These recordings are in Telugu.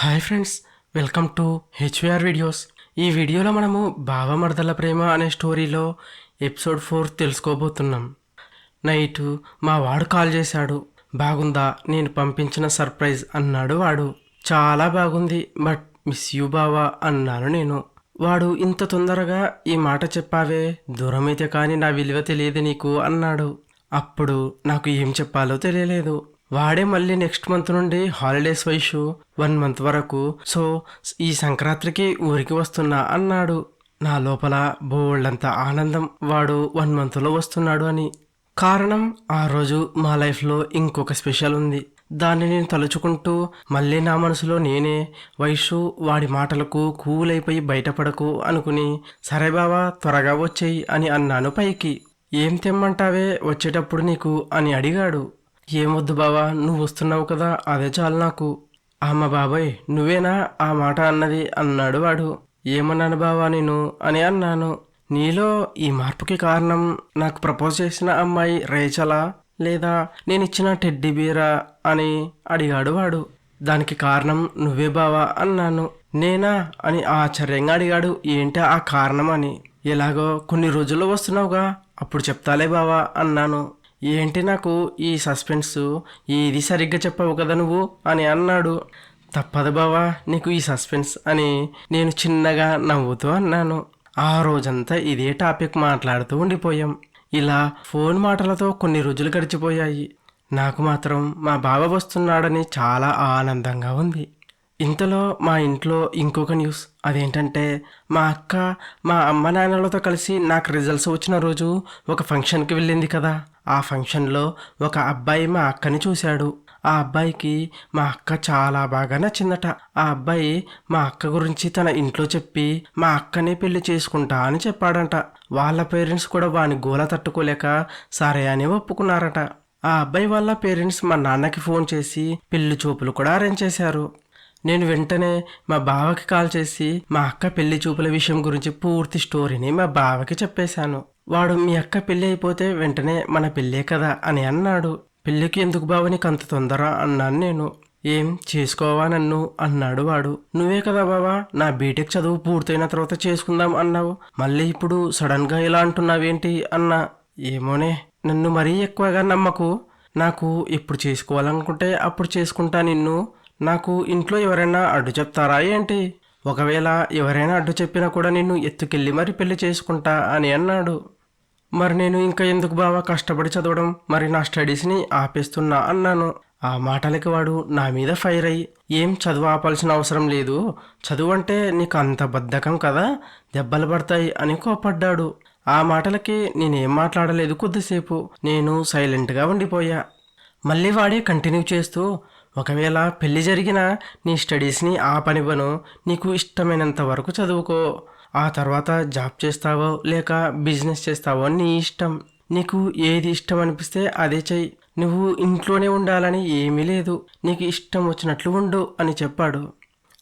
Hi friends welcome to HVR videos. ఈ వీడియోలో మనము బావమర్దల ప్రేమ అనే స్టోరీలో ఎపిసోడ్ ఫోర్ తెలుసుకోబోతున్నాం. నైట్ మా వాడు కాల్ చేశాడు. బాగుందా నేను పంపించిన సర్ప్రైజ్ అన్నాడు వాడు. చాలా బాగుంది బట్ మిస్ యూ బావా అన్నాను నేను. వాడు ఇంత తొందరగా ఈ మాట చెప్పావే దూరమైతే కానీ నా విలువ తెలియదు నీకు అన్నాడు. అప్పుడు నాకు ఏం చెప్పాలో తెలియలేదు. వాడే మళ్ళీ నెక్స్ట్ మంత్ నుండి హాలిడేస్ వయసు వన్ మంత్ వరకు. సో ఈ సంక్రాంతికి ఊరికి వస్తున్నా అన్నాడు. నా లోపల బోల్డంత ఆనందం వాడు వన్ మంత్లో వస్తున్నాడు అని. కారణం ఆ రోజు మా లైఫ్లో ఇంకొక స్పెషల్ ఉంది. దాన్ని నేను తలుచుకుంటూ మళ్ళీ నా మనసులో నేనే వయసు వాడి మాటలకు కూలైపోయి బయటపడకు అనుకుని సరే బావా త్వరగా వచ్చేయి అని అన్నాను పైకి. ఏం తెమ్మంటావే వచ్చేటప్పుడు నీకు అని అడిగాడు. ఏమొద్దు బావా నువ్వు వస్తున్నావు కదా అదే చాలు నాకు. ఆమె బాబాయ్ నువ్వేనా ఆ మాట అన్నది అన్నాడు వాడు. ఏమన్నాను బావా నేను? అని అన్నాను. నీలో ఈ మార్పుకి కారణం నాకు ప్రపోజ్ చేసిన అమ్మాయి రేచలా లేదా నేను ఇచ్చిన టెడ్డీ బీరా అని అడిగాడు వాడు. దానికి కారణం నువ్వే బావా అన్నాను. నేనా అని ఆశ్చర్యంగా అడిగాడు. ఏంటి ఆ కారణం అని? ఎలాగో కొన్ని రోజుల్లో వస్తున్నావుగా అప్పుడు చెప్తాలే బావా అన్నాను. ఏంటి నాకు ఈ సస్పెన్స్? ఇది సరిగ్గా చెప్పావు కదా నువ్వు? అని అన్నాడు. తప్పదు బావా నీకు ఈ సస్పెన్స్ అని నేను చిన్నగా నవ్వుతూ అన్నాను. ఆ రోజంతా ఇదే టాపిక్ మాట్లాడుతూ ఉండిపోయాం. ఇలా ఫోన్ మాటలతో కొన్ని రోజులు గడిచిపోయాయి. నాకు మాత్రం మా బావ వస్తున్నాడని చాలా ఆనందంగా ఉంది. ఇంతలో మా ఇంట్లో ఇంకొక న్యూస్. అదేంటంటే మా అక్క మా అమ్మ నాన్నలతో కలిసి నాకు రిజల్ట్స్ వచ్చిన రోజు ఒక ఫంక్షన్కి వెళ్ళింది కదా. ఆ ఫంక్షన్లో ఒక అబ్బాయి మా అక్కని చూశాడు. ఆ అబ్బాయికి మా అక్క చాలా బాగా నచ్చిందట. ఆ అబ్బాయి మా అక్క గురించి తన ఇంట్లో చెప్పి మా అక్కనే పెళ్ళి చేసుకుంటా అని చెప్పాడంట. వాళ్ళ పేరెంట్స్ కూడా వాని గోల తట్టుకోలేక సరే అని ఒప్పుకున్నారట. ఆ అబ్బాయి వాళ్ళ పేరెంట్స్ మా నాన్నకి ఫోన్ చేసి పెళ్ళి చూపులు కూడా అరేంజ్ చేశారు. నేను వెంటనే మా బావకి కాల్ చేసి మా అక్క పెళ్ళి చూపుల విషయం గురించి పూర్తి స్టోరీని మా బావకి చెప్పేశాను. వాడు మీ అక్క పెళ్ళి అయిపోతే వెంటనే మన పెళ్ళే కదా అని అన్నాడు. పెళ్ళికి ఎందుకు బావ నీకు అంత తొందర అన్నాను నేను. ఏం చేసుకోవా నన్ను? అన్నాడు వాడు. నువ్వే కదా బావా నా బీటెక్ చదువు పూర్తయిన తర్వాత చేసుకుందాం అన్నావు. మళ్ళీ ఇప్పుడు సడన్గా ఇలా అంటున్నావేంటి? అన్నా. ఏమోనే నన్ను మరీ ఎక్కువగా నమ్మకు. నాకు ఇప్పుడు చేసుకోవాలనుకుంటే అప్పుడు చేసుకుంటా నిన్ను. నాకు ఇంట్లో ఎవరైనా అడ్డు చెప్తారా ఏంటి? ఒకవేళ ఎవరైనా అడ్డు చెప్పినా కూడా నిన్ను ఎత్తుకెళ్ళి మరి పెళ్ళి చేసుకుంటా అని అన్నాడు. మరి నేను ఇంకా ఎందుకు బావా కష్టపడి చదవడం? మరి నా స్టడీస్ని ఆపేస్తున్నా అన్నాను. ఆ మాటలకి వాడు నా మీద ఫైర్ అయ్యి ఏం చదువు ఆపాల్సిన అవసరం లేదు. చదువు అంటే నీకు అంత బద్ధకం కదా? దెబ్బలు పడతాయి అని కోపడ్డాడు ఆ మాటలకి నేనేం మాట్లాడలేదు కొద్దిసేపు. నేను సైలెంట్గా ఉండిపోయా. మళ్ళీ వాడే కంటిన్యూ చేస్తూ ఒకవేళ పెళ్ళి జరిగినా నీ స్టడీస్ని ఆపనివ్వను నీకు ఇష్టమైనంత వరకు చదువుకో. ఆ తర్వాత జాబ్ చేస్తావో లేక బిజినెస్ చేస్తావో నీ ఇష్టం. నీకు ఏది ఇష్టం అనిపిస్తే అదే చెయ్యి. నువ్వు ఇంట్లోనే ఉండాలని ఏమీ లేదు. నీకు ఇష్టం వచ్చినట్లు ఉండు అని చెప్పాడు.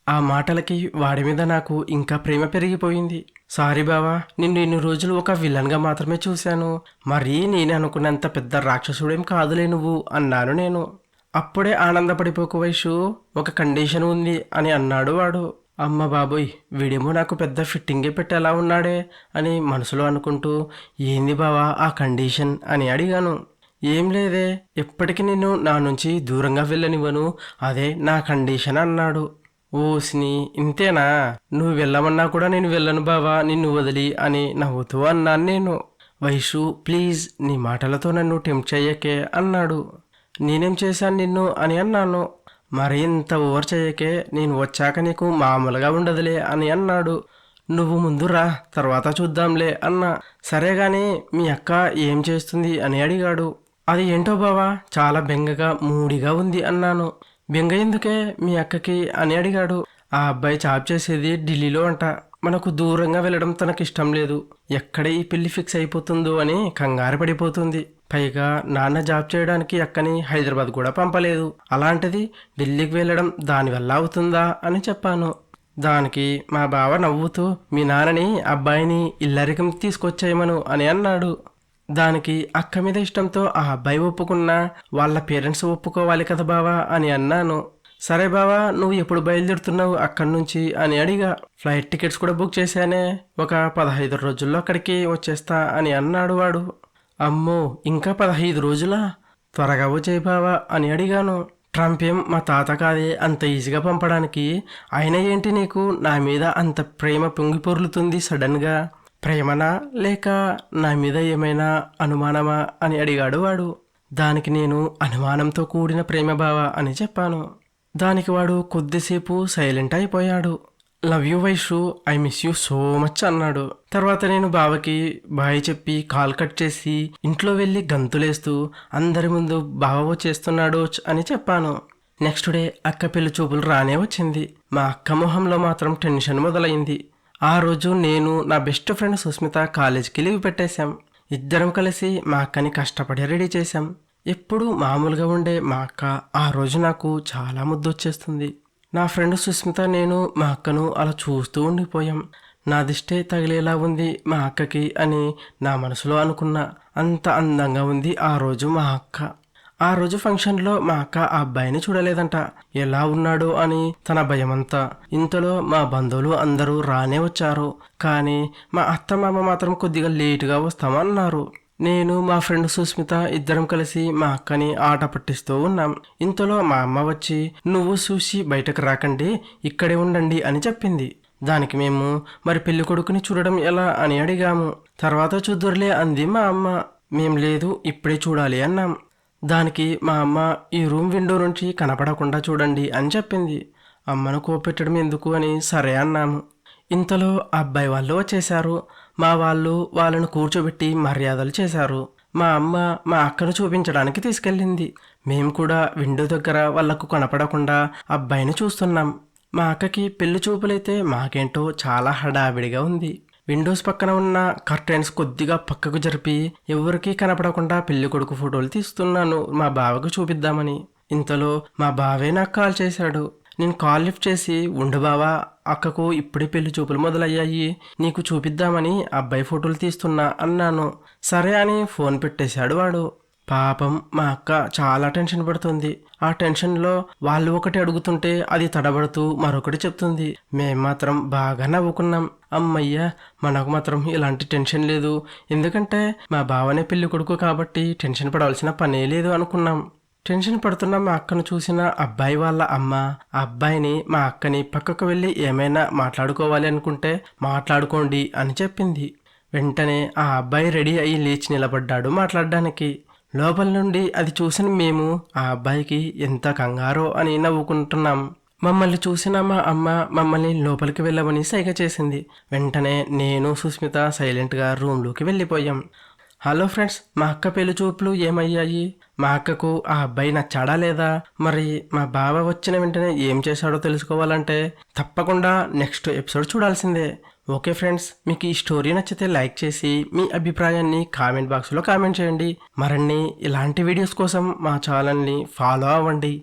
ఆ మాటలకి వాడి మీద నాకు ఇంకా ప్రేమ పెరిగిపోయింది. సారీ బావా నిన్ను ఇన్ని రోజులు ఒక విలన్గా మాత్రమే చూశాను. మరీ నేను అనుకున్నంత పెద్ద రాక్షసుడేం కాదులే నువ్వు అన్నాను నేను. అప్పుడే ఆనందపడిపోకు వైషు. ఒక కండిషన్ ఉంది అని అన్నాడు వాడు. అమ్మ బాబోయ్ వీడేమో నాకు పెద్ద ఫిట్టింగే పెట్టేలా ఉన్నాడే అని మనసులో అనుకుంటూ ఏంది బావా ఆ కండిషన్? అని అడిగాను. ఏం లేదే ఎప్పటికీ నిన్ను నా నుంచి దూరంగా వెళ్ళనివ్వను. అదే నా కండిషన్ అన్నాడు. ఓసిని ఇంతేనా? నువ్వు వెళ్ళమన్నా కూడా నేను వెళ్ళను బావా నిన్ను వదిలి అని నవ్వుతూ అన్నాను నేను. వైషు ప్లీజ్ నీ మాటలతో నన్ను టెంప్ట్ చెయ్యకే అన్నాడు. నేనేం చేశాను నిన్ను అని అన్నాను. మరి ఇంత ఓవర్ చేయకే నేను వచ్చాక నీకు మామూలుగా ఉండదులే అని అన్నాడు. నువ్వు ముందు రా తర్వాత చూద్దాంలే అన్న. సరే కానీ మీ అక్క ఏం చేస్తుంది అని అడిగాడు. అది ఏంటో బావా చాలా బెంగగా మూడిగా ఉంది అన్నాను. బెంగ ఎందుకే మీ అక్కకి అని అడిగాడు. ఆ అబ్బాయి జాబ్ చేసేది ఢిల్లీలో అంట. మనకు దూరంగా వెళ్ళడం తనకి ఇష్టం లేదు. ఎక్కడ ఈ పెళ్ళి ఫిక్స్ అయిపోతుందో అని కంగారు పడిపోతుంది. పైగా నాన్న జాబ్ చేయడానికి అక్కని హైదరాబాద్ కూడా పంపలేదు. అలాంటిది ఢిల్లీకి వెళ్ళడం దానివల్ల అవుతుందా అని చెప్పాను. దానికి మా బావ నవ్వుతూ మీ నాన్నని అబ్బాయిని ఇల్లరికం తీసుకొచ్చేయమను అని అన్నాడు. దానికి అక్క మీద ఇష్టంతో ఆ అబ్బాయి ఒప్పుకున్నా వాళ్ళ పేరెంట్స్ ఒప్పుకోవాలి కదా బావా అని అన్నాను. సరే బావా నువ్వు ఎప్పుడు బయలుదేరుతున్నావు అక్కడి నుంచి? అని అడిగా. ఫ్లైట్ టికెట్స్ కూడా బుక్ చేశానే ఒక పదహైదు రోజుల్లో అక్కడికి వచ్చేస్తా అని అన్నాడు వాడు. అమ్మో ఇంకా పదహైదు రోజులా? త్వరగా వచ్చేయి బావా అని అడిగాను. ట్రంప్ ఏం మా తాత కాదే అంత ఈజీగా పంపడానికి? అయినా ఏంటి నీకు? నా మీద అంత ప్రేమ పొంగి పొర్లుతుంది సడన్గా. ప్రేమనా లేక నా మీద ఏమైనా అనుమానమా అని అడిగాడు వాడు. దానికి నేను అనుమానంతో కూడిన ప్రేమ బావ అని చెప్పాను. దానికి వాడు కొద్దిసేపు సైలెంట్ అయిపోయాడు. Love you Vaishu I miss you so much అన్నాడు. తర్వాత నేను బావకి బాయ్ చెప్పి కాల్ కట్ చేసి ఇంట్లో వెళ్ళి గంతులేస్తూ అందరి ముందు బావ వచ్చేస్తున్నాడు అని చెప్పాను. నెక్స్ట్ డే అక్క పెళ్ళి చూపులు రానే వచ్చింది. మా అక్క మొహంలో మాత్రం టెన్షన్ మొదలైంది. ఆ రోజు నేను నా బెస్ట్ ఫ్రెండ్ సుస్మిత కాలేజీకి లీవ్ పెట్టేశాం. ఇద్దరం కలిసి మా అక్కని కష్టపడి రెడీ చేశాం. ఎప్పుడు మామూలుగా ఉండే మా అక్క ఆ రోజు నాకు చాలా ముద్దొచ్చేస్తుంది. నా ఫ్రెండ్ సుస్మిత నేను మా అక్కను అలా చూస్తూ ఉండిపోయాం. నా దిష్టే తగిలేలా ఉంది మా అక్కకి అని నా మనసులో అనుకున్నా. అంత అందంగా ఉంది ఆ రోజు మా అక్క. ఆ రోజు ఫంక్షన్లో మా అక్క ఆ అబ్బాయిని చూడలేదంట. ఎలా ఉన్నాడో అని తన భయమంతా. ఇంతలో మా బంధువులు అందరూ రానే వచ్చారు. కానీ మా అత్త మామ మాత్రం కొద్దిగా లేటుగా వస్తామన్నారు. నేను మా ఫ్రెండ్ సుస్మిత ఇద్దరం కలిసి మా అక్కని ఆట పట్టిస్తూ ఉన్నాం. ఇంతలో మా అమ్మ వచ్చి నువ్వు చూసి బయటకు రాకండి ఇక్కడే ఉండండి అని చెప్పింది. దానికి మేము మరి పెళ్ళి కొడుకుని చూడడం ఎలా? అని అడిగాము. తర్వాత చూద్దురులే అంది మా అమ్మ. మేం లేదు ఇప్పుడే చూడాలి అన్నాం. దానికి మా అమ్మ ఈ రూమ్ విండో నుంచి కనపడకుండా చూడండి అని చెప్పింది. అమ్మను కోపెట్టడం ఎందుకు అని సరే అన్నాము. ఇంతలో అబ్బాయి వాళ్ళు వచ్చేశారు. మా వాళ్ళు వాళ్ళను కూర్చోబెట్టి మర్యాదలు చేశారు. మా అమ్మ మా అక్కను చూపించడానికి తీసుకెళ్ళింది. మేము కూడా విండో దగ్గర వాళ్ళకు కనపడకుండా అబ్బాయిని చూస్తున్నాం. మా అక్కకి పెళ్ళి చూపులైతే మాకేంటో చాలా హడావిడిగా ఉంది. విండోస్ పక్కన ఉన్న కర్టెన్స్ కొద్దిగా పక్కకు జరిపి ఎవరికీ కనపడకుండా పెళ్ళి కొడుకు ఫోటోలు తీస్తున్నాను. మా బావకు చూపిద్దామని. ఇంతలో మా బావే నాకు కాల్ చేశాడు. నేను కాల్ లిఫ్ట్ చేసి ఉండు బావా అక్కకు ఇప్పుడే పెళ్ళి చూపులు మొదలయ్యాయి. నీకు చూపిద్దామని అబ్బాయి ఫోటోలు తీస్తున్నా అన్నాను. సరే అని ఫోన్ పెట్టేశాడు వాడు. పాపం మా అక్క చాలా టెన్షన్ పడుతుంది. ఆ టెన్షన్లో వాళ్ళు ఒకటి అడుగుతుంటే అది తడబడుతూ మరొకటి చెప్తుంది. మేం మాత్రం బాగా నవ్వుకున్నాం. అమ్మయ్య మనకు మాత్రం ఇలాంటి టెన్షన్ లేదు. ఎందుకంటే మా బావనే పెళ్ళి కొడుకు కాబట్టి టెన్షన్ పడవలసిన పనే లేదు అనుకున్నాం. టెన్షన్ పడుతున్న మా అక్కను చూసిన అబ్బాయి వాళ్ళ అమ్మ ఆ అబ్బాయిని మా అక్కని పక్కకు వెళ్ళి ఏమైనా మాట్లాడుకోవాలి అనుకుంటే మాట్లాడుకోండి అని చెప్పింది. వెంటనే ఆ అబ్బాయి రెడీ అయ్యి లేచి నిలబడ్డాడు మాట్లాడడానికి. లోపల నుండి అది చూసిన మేము ఆ అబ్బాయికి ఎంత కంగారో అని నవ్వుకుంటున్నాం. మమ్మల్ని చూసిన మా అమ్మ మమ్మల్ని లోపలికి వెళ్ళమని సైగ చేసింది. వెంటనే నేను సుస్మిత సైలెంట్గా రూమ్లోకి వెళ్ళిపోయాం. హలో ఫ్రెండ్స్ మా అక్క పెళ్ళి చూపులు ఏమయ్యాయి? మా అక్కకు ఆ అబ్బాయి నచ్చాడా లేదా? మరి మా బావ వచ్చిన వెంటనే ఏం చేశాడో తెలుసుకోవాలంటే తప్పకుండా నెక్స్ట్ ఎపిసోడ్ చూడాల్సిందే. ఓకే ఫ్రెండ్స్ మీకు ఈ స్టోరీ నచ్చితే లైక్ చేసి మీ అభిప్రాయాన్ని కామెంట్ బాక్స్లో కామెంట్ చేయండి. మరిన్ని ఇలాంటి వీడియోస్ కోసం మా ఛానల్ని ఫాలో అవ్వండి.